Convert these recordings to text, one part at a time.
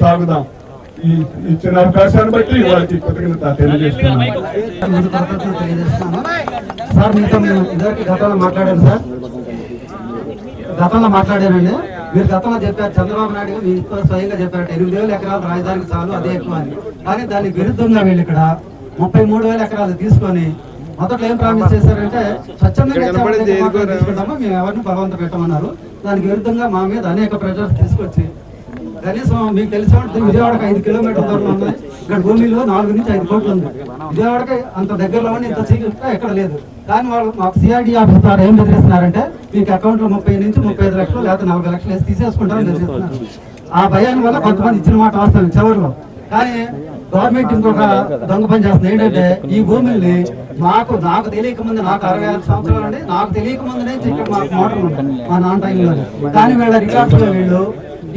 సాగుదాం. ఈ ఇచ్చిన అవకాశాన్ని బట్టి వారికి కృతజ్ఞత తెలియజేస్తున్నాను. సార్ మీతో నేను ఇద్దరికి గతంలో మాట్లాడాను సార్. గతంలో మాట్లాడానండి. మీరు గతంలో చెప్పారు. చంద్రబాబు నాయుడు గారు మీతో స్వయంగా చెప్పారు ఎనిమిది వేల ఎకరాలు రాజధానికి చాలు అదే ఎక్కువ అని. కానీ దానికి విరుద్ధంగా వీళ్ళు ఇక్కడ ముప్పై మూడు వేల ఎకరాలు తీసుకొని మొదట్లో ఏం ప్రామిస్ చేశారంటే స్వచ్ఛందంగా తీసుకుంటాము? మేము ఎవరిని బలవంత పెట్టమన్నారు. దానికి విరుద్ధంగా మా మీద అనేక ప్రెజర్స్ తీసుకొచ్చి కనీసం మీకు తెలిసి ఉంటుంది విజయవాడకి ఐదు కిలోమీటర్ల దూరం ఉంది. ఇక్కడ భూమిలో నాలుగు నుంచి ఐదు కోట్లు ఉంది. విజయవాడకి అంత దగ్గరలో ఉంది ఇంత చీకటిగా ఎక్కడ లేదు. కానీ వాళ్ళు మాకు సిఆర్డీ ఆఫీస్ ద్వారా ఏం బెదిరిస్తున్నారంటే మీకు అకౌంట్లో ముప్పై నుంచి ముప్పై ఐదు లక్షలు లేదా నలభై లక్షలు వేసి తీసేసుకుంటారని బెదిరిస్తున్నారు. ఆ భయాన్ని వల్ల కొంతమంది ఇచ్చిన మాట వాస్తవం చివరిలో. కానీ గవర్నమెంట్ ఇంకొక దొంగ పని చేస్తుంది. ఏంటంటే ఈ భూముల్ని నాకు నాకు తెలియక ముందు నాకు అరవై ఆరు సంవత్సరాలు అండి నాకు తెలియక ముందు ఇక్కడ మాకు మోటార్లు మా నాన్న టైంలో కానీ వీళ్ళ రికార్డ్స్లో వీళ్ళు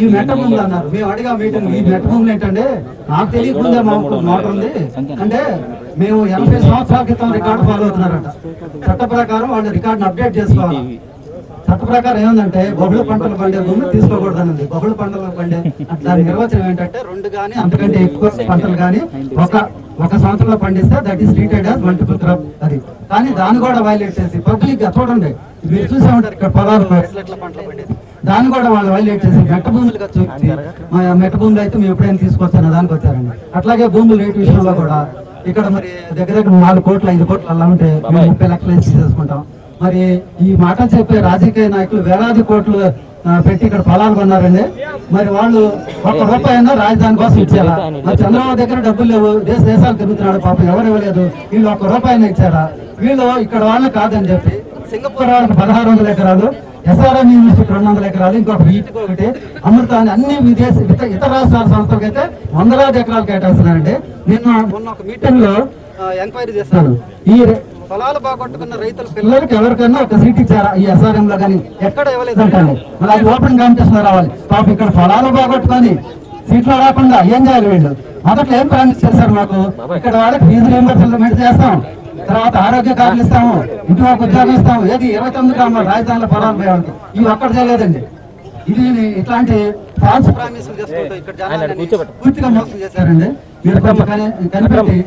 ఈ మెట్ట భూములు అన్నారు. మేము అడిగా మీటింగ్ ఈ మెట్ట భూములు ఏంటంటే నాకు తెలియకుండా మాకు మోటార్ ఉంది. అంటే మేము ఎనభై సంవత్సరాల క్రితం రికార్డు ఫాలో అవుతున్నారంట. చట్ట ప్రకారం వాళ్ళు రికార్డును అప్డేట్ చేసుకోవాలి? చట్ట ప్రకారం ఏముందంటే బహుళ పంటలు పండే భూమి తీసుకోకూడదన్నది. బహుళ పంటలు పండే దాని నిర్వచనం ఏంటంటే రెండు కానీ అంతకంటే ఎక్కువ పంటలు కానీ ఒక ఒక సంవత్సరంలో పండిస్తే that is treated as multiple crop అది. కానీ దాన్ని కూడా వైలేట్ చేసి పబ్లిక్గా చూడండి. మీరు చూసే ఉంటారు ఇక్కడ పొలాలు. పంటలు పండేది దాన్ని కూడా వాళ్ళు వైలేట్ చేసి మెట్ట భూములుగా చూపించి మెట్ట భూములు అయితే మేము ఎప్పుడైనా తీసుకొస్తాను దానికి వచ్చారండి. అట్లాగే భూములు రేటు విషయంలో కూడా ఇక్కడ మరి దగ్గర దగ్గర నాలుగు కోట్లు ఐదు కోట్లు అలా ఉంటే మేము ముప్పై లక్షలు వేసి చేసుకుంటాం మరి ఈ మాట చెప్పే రాజకీయ నాయకులు వేలాది కోట్లు పెట్టి ఇక్కడ పొలాలు కొన్నారండి. మరి వాళ్ళు ఒక్క రూపాయి అయినా రాజధాని కోసం ఇచ్చారా? మరి చంద్రబాబు దగ్గర డబ్బులు లేవు దేశ దేశాలు తిరుగుతున్నాడు పాపం ఎవరు ఇవ్వలేదు. వీళ్ళు ఒక్క రూపాయి అయినా ఇచ్చారా? వీళ్ళు ఇక్కడ వాళ్ళు కాదని చెప్పి సింగపూర్ వాళ్ళకి పదహారు వందల ఎకరాలు ఎస్ఆర్ఎం యూనివర్సిటీకి రెండు వందల ఎకరాలు ఇంకొక వీటికి ఒకటి అమృతాన్ని అని అన్ని విదేశీ ఇతర ఇతర రాష్ట్రాల సంస్థలకు అయితే వందలాది ఎకరాలు కేటాయిస్తున్నారండి. నిన్న మొన్న ఒక మీటింగ్లో ఎంక్వైరీ చేస్తాను ఈ పొలాలు బాగొట్టుకున్న రైతుల పిల్లలకి ఎవరికైనా ఒక సీట్ ఇచ్చారా? ఈ ఎస్ఆర్ఎం లో కానీ ఎక్కడ ఇవ్వలేదు మరి అది ఓపెన్ కాంపిటీషన్లో రావాలి. పాప ఇక్కడ పొలాలు బాగొట్టుకొని సీట్లు రాకుండా ఏం చేయాలి వీళ్ళు? మొదట్లో ఏం ప్రామిస్ చేశారు మాకు? ఇక్కడ వాళ్ళకి ఫీజు రియంబర్స్మెంట్ చేస్తాం. తర్వాత ఆరోగ్య కార్డులు ఇస్తాము. ఇంటి ఒక ఉద్యోగం ఇస్తాము. ఏది ఇరవై తొమ్మిది గ్రామాలు రాజధానిలో పొలాలు పోయేవాళ్ళకి ఇవి ఒక్కడ చేయలేదండి. ఇది ఇట్లాంటి ఫాల్స్ ప్రామిస్ పూర్తిగా మోసం చేశారండి. మీరు కనిపెట్టి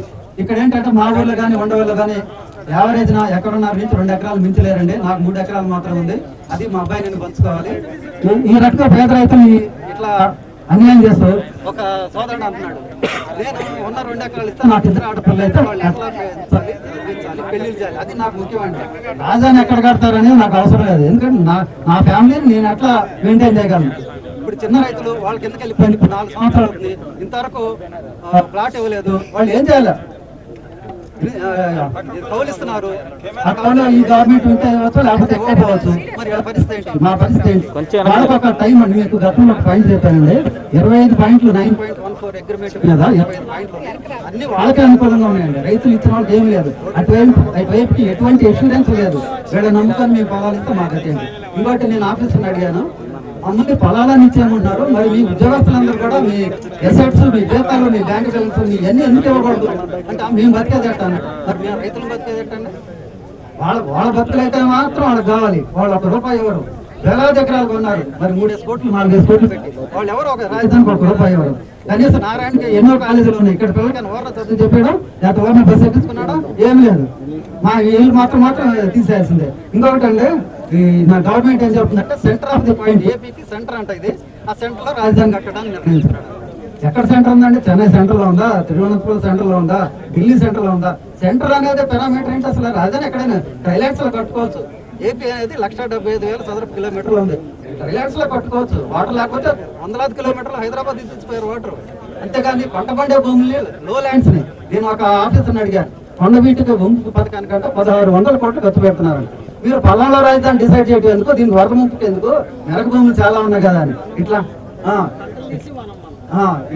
ఇక్కడ ఏంటంటే మా ఊళ్ళో కానీ ఉండవల్లో కానీ యావరేజ్ నా ఎక్కడున్నారు నుంచి రెండు ఎకరాలు మించలేరండి. నాకు మూడు ఎకరాలు మాత్రం ఉంది. అది మా అబ్బాయి నేను పంచుకోవాలి. ఈ- రకంగా పేద రైతులు ఇట్లా అన్యాయం చేస్తూ ఒక సోదరుడు అంటున్నాడు. నేను ఉన్న రెండు ఎకరాలు ఇస్తే నాకు ఇద్దరు ఆడపిల్లలు అయితే వాళ్ళు ఎట్లా పెళ్ళి చేయాలి. అది నాకు ముఖ్యమంటే రాజధాని ఎక్కడ కడతారనేది నాకు అవసరం లేదు. ఎందుకంటే నా నా ఫ్యామిలీని నేను ఎట్లా మెయింటైన్ చేయగలను? ఇప్పుడు చిన్న రైతులు వాళ్ళ కిందకి వెళ్ళిపోయింది ఇప్పుడు నాలుగు సంవత్సరాలు ఇంతవరకు ప్లాట్ ఇవ్వలేదు. వాళ్ళు ఏం చేయాలి? కౌలిస్తున్నారు? అక్కడ ఈ గవర్నమెంట్ ఉంటే అవ్వచ్చు లేకపోతే ఇవ్వకపోవచ్చు మరి వాళ్ళ పరిస్థితి ఏంటి? మా పరిస్థితి ఏంటి? వాళ్ళకి ఒక టైం అండి మీకు గతంలో ఒక పాయింట్ చెప్పానండి. ఇరవై ఐదు పాయింట్లు nine point one four agreement మీద. అన్ని వాళ్ళకే అనుకూలంగా ఉన్నాయండి. రైతులు ఇచ్చిన వాళ్ళకి ఏం లేదు. అటువైపు అటువైపుకి ఎటువంటి ఎక్స్పీరియన్స్ లేదు. వీళ్ళ నమ్మకాన్ని మేము పొలాలు ఇస్తే మాకు ఇంకోటి నేను ఆఫీసర్ని అడిగాను. మమ్మల్ని ఫలాలను ఇచ్చేయమంటున్నారు మరి మీ ఉద్యోగస్తులందరూ కూడా మీ ఎసెట్స్ మీ జీతాలు మీ బ్యాంక్ బ్యాలెన్స్ మీ అన్ని ఎందుకు ఇవ్వకూడదు? అంటే మేము బతికేది ఎట్టాను మరి మేము రైతులు బతికేది ఎట్టండి వాళ్ళ వాళ్ళ బతుకులైతే మాత్రం వాళ్ళకి కావాలి. వాళ్ళు ఒక రూపాయి ఇవ్వరు. వేలాది ఎకరాలు కొన్నారు. మరి మూడేసి కోట్లు నాలుగేసి కోట్లు పెట్టి. వాళ్ళు ఎవరు ఒక రాజధానికి ఒక రూపాయి ఇవ్వరు. కనీసం నారాయణకి ఎన్నో కాలేజీలు ఉన్నాయి. ఇక్కడ పిల్లలకి ఓర్ర చదువు చెప్పాడు. లేకపోతే ఓర్న బస్సు ఎక్కించుకున్నాడు? ఏం లేదు. మా వీళ్ళు మాత్రం మాత్రం తీసేయాల్సిందే. ఇంకొకటి అండి మన నా గవర్నమెంట్ ఏం చెప్తుందంటే సెంటర్ ఆఫ్ ది పాయింట్ ఏపీకి సెంటర్ అంట ఇది. ఆ సెంటర్లో రాజధాని కట్టడానికి నిర్ణయించుకున్నాడు. ఎక్కడ సెంటర్ ఉందండి? చెన్నై సెంటర్లో ఉందా? తిరువనంతపురం సెంటర్లో ఉందా? ఢిల్లీ సెంటర్లో ఉందా? సెంటర్ అనేది పెరామీటర్ ఏంటి అసలు? రాజధాని ఎక్కడైనా ట్రైలాక్స్లో కట్టుకోవచ్చు. ఏపీ అనేది లక్ష డెబ్బై ఐదు వేల చదరపు కిలోమీటర్లు ఉంది. ట్రైలాక్స్లో కట్టుకోవచ్చు. వాటర్ లేకపోతే వందలాది కిలోమీటర్లు హైదరాబాద్ తీసుకొచ్చిపోయారు వాటర్. అంతేగాని పంట పండే భూములు లో ల్యాండ్స్ని నేను ఒక ఆఫీసర్ని అడిగాను. కొండ వీటికి భూమి పథకానికంటే పదహారు వందల కోట్లు ఖర్చు పెడుతున్నారు మీరు పల్లంలో రాజధాని డిసైడ్ చేయటం ఎందుకు? దీనికి వరద ముంపుకి ఎందుకు? మెరక భూములు చాలా ఉన్నాయి కదా అని. ఇట్లా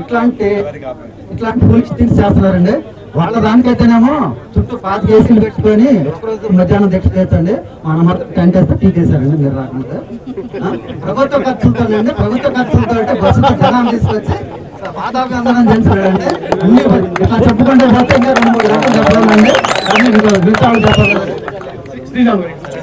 ఇట్లాంటి ఇట్లాంటి పూలికి తీసి చేస్తున్నారండి. వాళ్ళ దానికైతేనేమో చుట్టూ పాత కేసులు పెట్టుకొని ఒకరోజు మధ్యాహ్నం దీక్ష చేస్తండి మన మొత్తం టెంట్ వేస్తే టీకేశారండి మీరు రాకుండా ప్రభుత్వ ప్రభుత్వ ఖర్చులతోనండి ప్రభుత్వ ఖర్చులతో అంటే బస్సులో జనాన్ని తీసుకొచ్చి పాదాభివందనం చేస్తున్నాడండి అన్ని ఇట్లా చెప్పుకుంటే పోతే ఇంకా రెండు మూడు గంటలు చెప్పాలండి అన్ని ఇంకో మిగతా శ్రీరామ్ గారు.